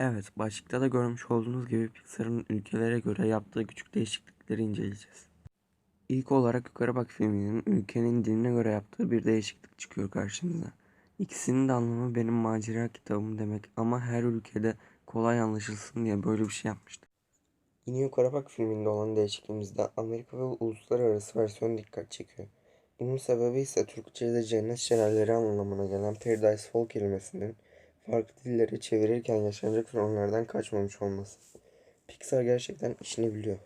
Evet, başlıkta da görmüş olduğunuz gibi Pixar'ın ülkelere göre yaptığı küçük değişiklikleri inceleyeceğiz. İlk olarak Yukarı Bak filminin ülkenin diline göre yaptığı bir değişiklik çıkıyor karşınıza. İkisinin de anlamı benim macera kitabım demek ama her ülkede kolay anlaşılsın diye böyle bir şey yapmıştı. Yine Yukarı Bak filminde olan değişikliğimizde Amerika ve uluslararası versiyon dikkat çekiyor. Bunun sebebi ise Türkçe'de cennet şelaleleri anlamına gelen Paradise Fall kelimesinin farklı dillere çevirirken yaşanacak sorunlardan kaçmamış olması. Pixar gerçekten işini biliyor.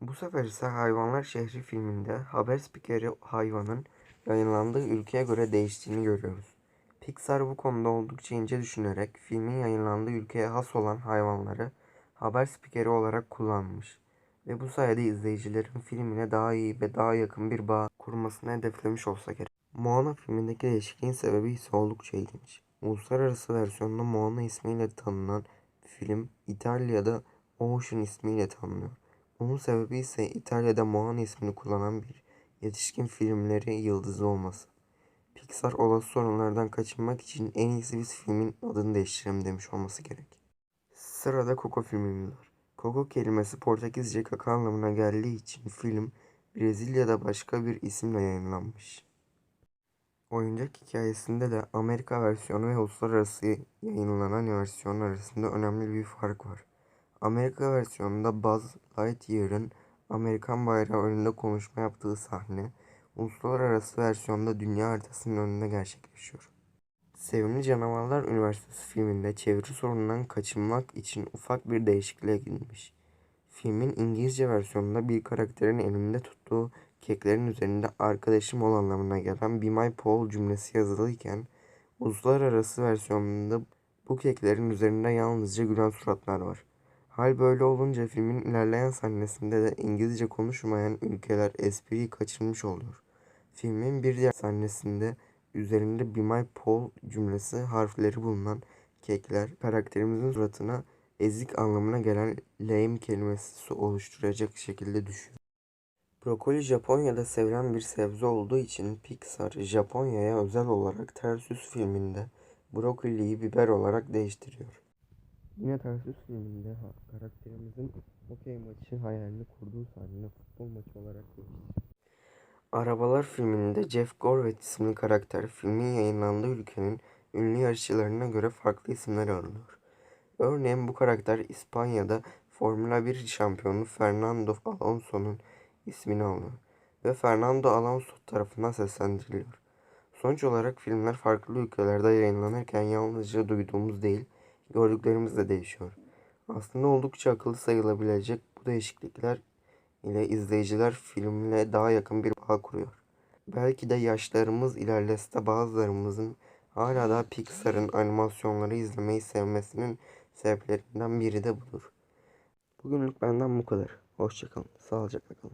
Bu sefer ise Hayvanlar Şehri filminde haber spikeri hayvanın yayınlandığı ülkeye göre değiştiğini görüyoruz. Pixar bu konuda oldukça ince düşünerek filmin yayınlandığı ülkeye has olan hayvanları haber spikeri olarak kullanmış ve bu sayede izleyicilerin filmine daha iyi ve daha yakın bir bağ kurmasını hedeflemiş olsa gerek. Moana filmindeki değişikliğin sebebi ise oldukça ilginç. Uluslararası versiyonda Moana ismiyle tanınan film İtalya'da Ocean ismiyle tanınıyor. Bunun sebebi ise İtalya'da Moana ismini kullanan bir yetişkin filmleri yıldızı olması. Pixar olası sorunlardan kaçınmak için en iyisi biz filmin adını değiştirelim demiş olması gerek. Sırada Coco filmimiz var. Coco kelimesi Portekizce kaka anlamına geldiği için film Brezilya'da başka bir isimle yayınlanmış. Oyuncak hikayesinde de Amerika versiyonu ve uluslararası yayınlanan versiyon arasında önemli bir fark var. Amerika versiyonunda Buzz Lightyear'ın Amerikan bayrağı önünde konuşma yaptığı sahne, uluslararası versiyonda dünya haritasının önünde gerçekleşiyor. Sevimli Canavarlar Üniversitesi filminde çeviri sorunundan kaçınmak için ufak bir değişikliğe gidilmiş. Filmin İngilizce versiyonunda bir karakterin elinde tuttuğu keklerin üzerinde arkadaşım ol anlamına gelen Be My Paul cümlesi yazılıyken, uluslararası versiyonunda bu keklerin üzerinde yalnızca gülen suratlar var. Hal böyle olunca filmin ilerleyen sahnesinde de İngilizce konuşmayan ülkeler espriyi kaçırmış oluyor. Filmin bir diğer sahnesinde üzerinde Be My Paul cümlesi harfleri bulunan kekler karakterimizin suratına ezik anlamına gelen lame kelimesi oluşturacak şekilde düşüyor. Brokoli Japonya'da sevilen bir sebze olduğu için Pixar Japonya'ya özel olarak Ters Yüz filminde brokoliyi biber olarak değiştiriyor. Yine Ters Yüz filminde karakterimizin hokey maçı hayalini kurduğu sahne futbol maçı olarak değiştiriyor. Arabalar filminde Jeff Gorvet isimli karakter filmin yayınlandığı ülkenin ünlü yarışçılarına göre farklı isimler alınıyor. Örneğin bu karakter İspanya'da Formula 1 şampiyonu Fernando Alonso'nun ismini alıyor ve Fernando Alonso tarafından seslendiriliyor. Sonuç olarak filmler farklı ülkelerde yayınlanırken yalnızca duyduğumuz değil, gördüklerimiz de değişiyor. Aslında oldukça akıllı sayılabilecek bu değişiklikler ile izleyiciler filmle daha yakın bir bağ kuruyor. Belki de yaşlarımız ilerlese bazılarımızın hala da Pixar'ın animasyonları izlemeyi sevmesinin sebeplerinden biri de budur. Bugünlük benden bu kadar. Hoşçakalın. Sağlıcakla kalın.